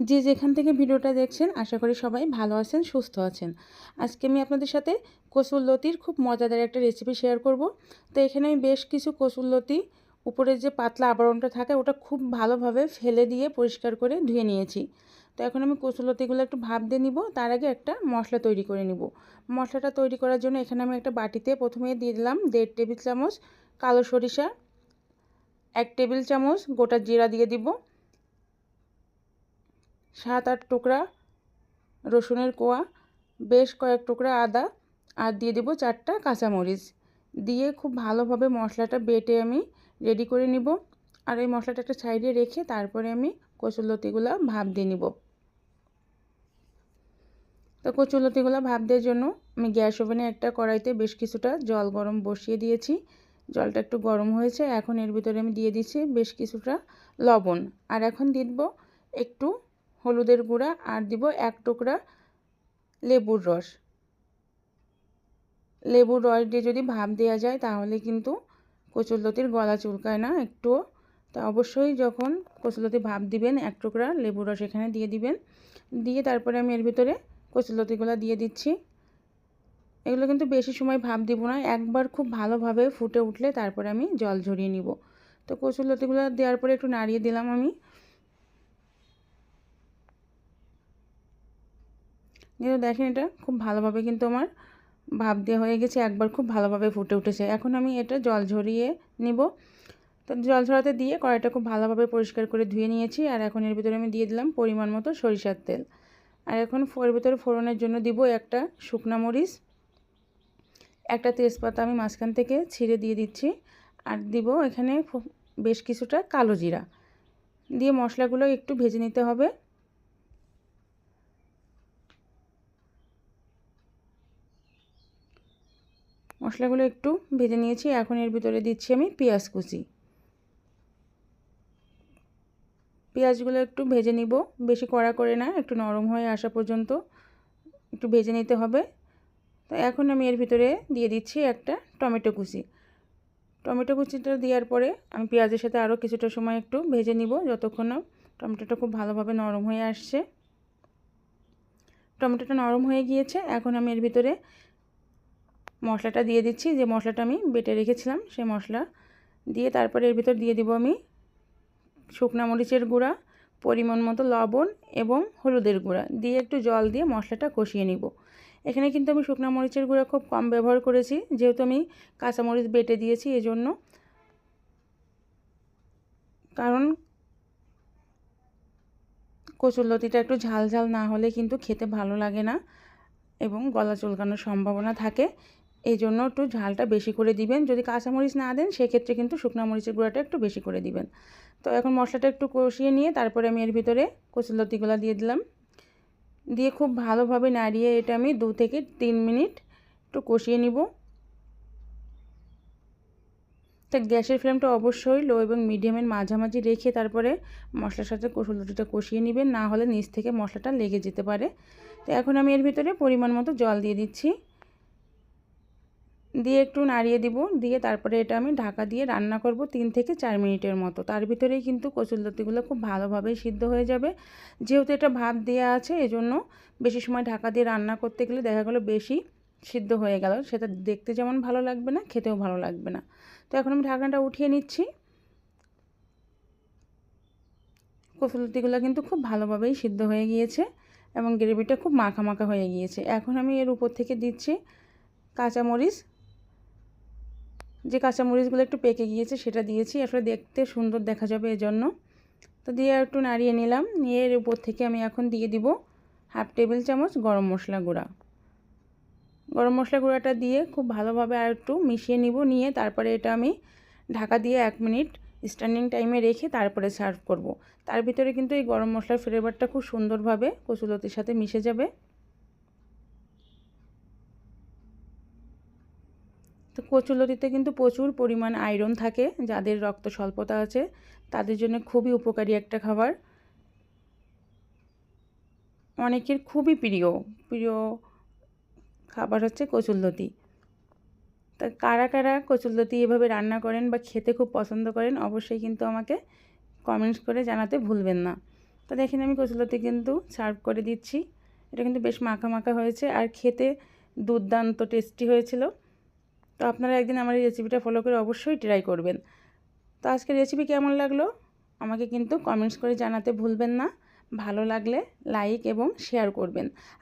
যে যেখান থেকে ভিডিওটা দেখছেন, আশা করি সবাই ভালো আছেন, সুস্থ আছেন। আজকে আমি আপনাদের সাথে কসুরলতির খুব মজাদার একটা রেসিপি শেয়ার করব। তো এখানে আমি বেশ কিছু কসুরলতি উপরের যে পাতলা আবরণটা থাকে, ওটা খুব ভালোভাবে ফেলে দিয়ে পরিষ্কার করে ধুয়ে নিয়েছি। তো এখন আমি কচুলতিগুলো একটু ভাপ দিয়ে নিব, তার আগে একটা মশলা তৈরি করে নিব। মশলাটা তৈরি করার জন্য এখানে আমি একটা বাটিতে প্রথমে দিয়ে দিলাম দেড় টেবিল চামচ কালো সরিষা, এক টেবিল চামচ গোটা জিরা দিয়ে দিব। সাত আট টুকরা রসুনের কোয়া, বেশ কয়েক টুকরা আদা, আর দিয়ে দেবো চারটা কাঁচামরিচ। দিয়ে খুব ভালোভাবে মশলাটা বেটে আমি রেডি করে নিব। আর এই মশলাটা একটা সাইডে রেখে তারপরে আমি কচুলতিগুলো ভাপ দিয়ে নিব। তো কচুলতিগুলো ভাপ দেওয়ার জন্য আমি গ্যাস ওভেনে একটা কড়াইতে বেশ কিছুটা জল গরম বসিয়ে দিয়েছি। জলটা একটু গরম হয়েছে, এখন এর ভিতরে আমি দিয়ে দিচ্ছি বেশ কিছুটা লবণ। আর এখন দিয়ে দেবো একটু হলুদের গুঁড়া আর দিব এক টুকরা লেবুর রস। লেবুর রস দিয়ে যদি ভাপ দেওয়া যায় তাহলে কিন্তু কচুরলতির গলা চুলকায় না একটুও তা অবশ্যই যখন কচুরলতি ভাপ দিবেন এক টুকরা লেবুর রস এখানে দিয়ে দিবেন। দিয়ে তারপরে আমি এর ভিতরে কচুরলতিগুলো দিয়ে দিচ্ছি। এগুলো কিন্তু বেশি সময় ভাপ দিব না, একবার খুব ভালোভাবে ফুটে উঠলে তারপরে আমি জল ঝরিয়ে নিব। তো কচুরলতিগুলো দেওয়ার পরে একটু নাড়িয়ে দিলাম আমি। কিন্তু দেখেন এটা খুব ভালোভাবে কিন্তু আমার ভাপ দেওয়া হয়ে গেছে, একবার খুব ভালোভাবে ফুটে উঠেছে। এখন আমি এটা জল ঝরিয়ে নিব। তো জল ঝরাতে দিয়ে কড়াইটা খুব ভালোভাবে পরিষ্কার করে ধুয়ে নিয়েছি আর এখন এর ভিতরে আমি দিয়ে দিলাম পরিমাণ মতো সরিষার তেল। আর এখন এর ভিতরে ফোড়নের জন্য দিব একটা শুকনা মরিচ, একটা তেজপাতা আমি মাঝখান থেকে ছিঁড়ে দিয়ে দিচ্ছি আর দিব এখানে বেশ কিছুটা কালো জিরা। দিয়ে মশলাগুলো একটু ভেজে নিতে হবে। মশলাগুলো একটু ভেজে নিয়েছি। এখন এর ভিতরে দিচ্ছি আমি পেঁয়াজ কুচি। পেঁয়াজগুলো একটু ভেজে নিব। বেশি কড়া করে না, একটু নরম হয়ে আসা পর্যন্ত একটু ভেজে নিতে হবে। তো এখন আমি এর ভিতরে দিয়ে দিচ্ছি একটা টমেটো কুচি। টমেটো কুচিটা দেওয়ার পরে আমি পেঁয়াজের সাথে আরও কিছুটা সময় একটু ভেজে নিব, যতক্ষণ না টমেটোটা খুব ভালোভাবে নরম হয়ে আসছে। টমেটোটা নরম হয়ে গিয়েছে। এখন আমি এর ভিতরে মশলাটা দিয়ে দিচ্ছি। যে মশলাটা আমি বেটে রেখেছিলাম সেই মশলা দিয়ে তারপরে এর ভিতর দিয়ে দিব আমি শুকনা মরিচের গুঁড়া, পরিমাণ মতো লবণ এবং হলুদের গুঁড়া। দিয়ে একটু জল দিয়ে মশলাটা কষিয়ে নিব। এখানে কিন্তু আমি শুকনা মরিচের গুঁড়া খুব কম ব্যবহার করেছি। যেহেতু আমি কাঁচামরিচ বেটে দিয়েছি এজন্য। কারণ কচুরলতিটা একটু ঝাল ঝাল না হলে কিন্তু খেতে ভালো লাগে না এবং গলা চুলকানোর সম্ভাবনা থাকে। এই জন্য একটু ঝালটা বেশি করে দিবেন। যদি কাঁচামরিচ না দেন, সেক্ষেত্রে কিন্তু শুকনো মরিচের গুঁড়াটা একটু বেশি করে দিবেন। তো এখন মশলাটা একটু কষিয়ে নিয়ে তারপরে আমি এর ভিতরে কচুলতিগুলো দিয়ে দিলাম। দিয়ে খুব ভালোভাবে নাড়িয়ে এটা আমি দু থেকে তিন মিনিট একটু কষিয়ে নিব। তা গ্যাসের ফ্লেমটা অবশ্যই লো এবং মিডিয়ামের মাঝামাঝি রেখে তারপরে মশলার সাথে কসুলটিটা কষিয়ে নেবেন। না হলে নিচ থেকে মশলাটা লেগে যেতে পারে। তো এখন আমি এর ভিতরে পরিমাণ মতো জল দিয়ে দিচ্ছি। দিয়ে একটু নাড়িয়ে দিব। দিয়ে তারপরে এটা আমি ঢাকা দিয়ে রান্না করব তিন থেকে চার মিনিটের মতো। তার ভিতরেই কিন্তু কচুরলতিগুলো খুব ভালোভাবে সিদ্ধ হয়ে যাবে। যেহেতু এটা ভাত দেওয়া আছে, এজন্য বেশি সময় ঢাকা দিয়ে রান্না করতে গেলে দেখা গেলো বেশি সিদ্ধ হয়ে গেল। সেটা দেখতে যেমন ভালো লাগবে না, খেতেও ভালো লাগবে না। তো এখন আমি ঢাকনাটা উঠিয়ে নিচ্ছি। কচুলতিগুলো কিন্তু খুব ভালোভাবেই সিদ্ধ হয়ে গিয়েছে এবং গ্রেভিটা খুব মাখা মাখা হয়ে গিয়েছে। এখন আমি এর উপর থেকে দিচ্ছি কাঁচামরিচ যে কাঁচামরিচগুলো একটু পেকে গিয়েছে সেটা দিয়েছি, আসলে দেখতে সুন্দর দেখা যাবে এজন্য। তো দিয়ে একটু নাড়িয়ে নিলাম, নিয়ে এর উপর থেকে আমি এখন দিয়ে দিব হাফ টেবিল চামচ গরম মশলা গুঁড়া। গরম মশলা গুঁড়াটা দিয়ে খুব ভালোভাবে আর একটু মিশিয়ে নিব, নিয়ে তারপরে এটা আমি ঢাকা দিয়ে এক মিনিট স্ট্যান্ডিং টাইমে রেখে তারপরে সার্ভ করব। তার ভিতরে কিন্তু এই গরম মশলার ফ্লেভারটা খুব সুন্দরভাবে কচুলতির সাথে মিশে যাবে। তো কচুলতিতে কিন্তু প্রচুর পরিমাণ আয়রন থাকে, যাদের রক্ত স্বল্পতা আছে, তাদের জন্য খুবই উপকারী একটা খাবার। অনেকের খুবই প্রিয় প্রিয় খাবার হচ্ছে কচুরলতি তা কারা কারা কচুরলতি এভাবে রান্না করেন বা খেতে খুব পছন্দ করেন, অবশ্যই কিন্তু আমাকে কমেন্টস করে জানাতে ভুলবেন না। তো দেখেন আমি কচুলতি কিন্তু সার্ভ করে দিচ্ছি। এটা কিন্তু বেশ মাখা মাখা হয়েছে, আর খেতে দুর্দান্ত টেস্টি হয়েছিল। তো আপনারা একদিন আমার এই রেসিপিটা ফলো করে অবশ্যই ট্রাই করবেন। তো আজকের রেসিপি কেমন লাগল? আমাকে কিন্তু কমেন্টস করে জানাতে ভুলবেন না। ভালো লাগলে লাইক এবং শেয়ার করবেন।